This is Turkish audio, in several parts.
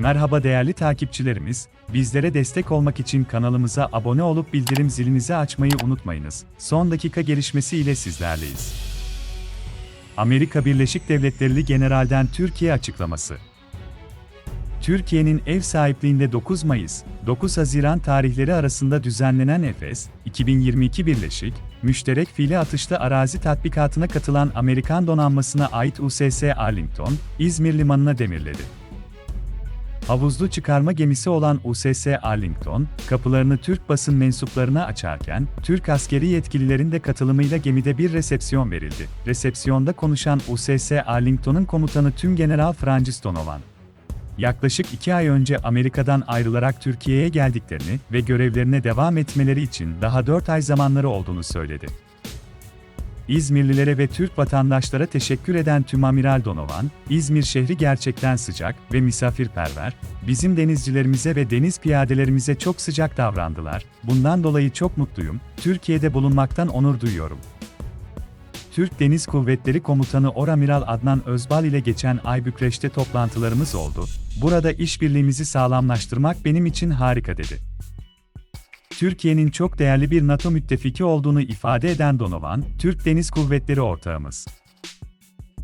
Merhaba değerli takipçilerimiz, bizlere destek olmak için kanalımıza abone olup bildirim zilinizi açmayı unutmayınız. Son dakika gelişmesi ile sizlerleyiz. Amerika Birleşik Devletleri General'den Türkiye açıklaması. Türkiye'nin ev sahipliğinde 9 Mayıs, 9 Haziran tarihleri arasında düzenlenen Efes, 2022 Birleşik, Müşterek Fili Atışlı Arazi Tatbikatı'na katılan Amerikan donanmasına ait USS Arlington, İzmir Limanı'na demirledi. Havuzlu çıkarma gemisi olan USS Arlington, kapılarını Türk basın mensuplarına açarken, Türk askeri yetkililerin de katılımıyla gemide bir resepsiyon verildi. Resepsiyonda konuşan USS Arlington'un komutanı Tümgeneral Francis Donovan, yaklaşık iki ay önce Amerika'dan ayrılarak Türkiye'ye geldiklerini ve görevlerine devam etmeleri için daha dört ay zamanları olduğunu söyledi. İzmirlilere ve Türk vatandaşlara teşekkür eden Tümamiral Donovan, İzmir şehri gerçekten sıcak ve misafirperver, bizim denizcilerimize ve deniz piyadelerimize çok sıcak davrandılar, bundan dolayı çok mutluyum, Türkiye'de bulunmaktan onur duyuyorum. Türk Deniz Kuvvetleri Komutanı Oramiral Adnan Özbal ile geçen ay Bükreş'te toplantılarımız oldu. Burada işbirliğimizi sağlamlaştırmak benim için harika dedi. Türkiye'nin çok değerli bir NATO müttefiki olduğunu ifade eden Donovan, Türk Deniz Kuvvetleri ortağımız.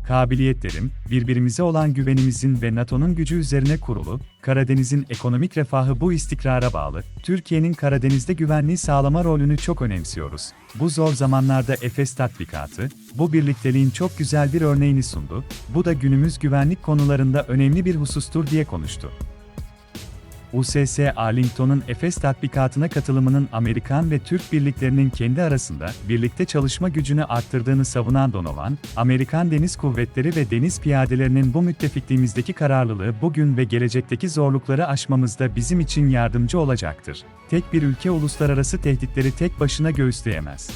Kabiliyetlerim, birbirimize olan güvenimizin ve NATO'nun gücü üzerine kurulu, Karadeniz'in ekonomik refahı bu istikrara bağlı, Türkiye'nin Karadeniz'de güvenliği sağlama rolünü çok önemsiyoruz. Bu zor zamanlarda Efes tatbikatı, bu birlikteliğin çok güzel bir örneğini sundu, bu da günümüz güvenlik konularında önemli bir husustur diye konuştu. USS Arlington'un Efes tatbikatına katılımının Amerikan ve Türk birliklerinin kendi arasında birlikte çalışma gücünü arttırdığını savunan Donovan, Amerikan Deniz Kuvvetleri ve deniz piyadelerinin bu müttefikliğimizdeki kararlılığı bugün ve gelecekteki zorlukları aşmamızda bizim için yardımcı olacaktır. Tek bir ülke uluslararası tehditleri tek başına göğüsleyemez.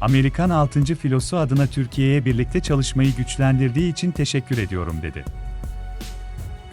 Amerikan 6. Filosu adına Türkiye'ye birlikte çalışmayı güçlendirdiği için teşekkür ediyorum dedi.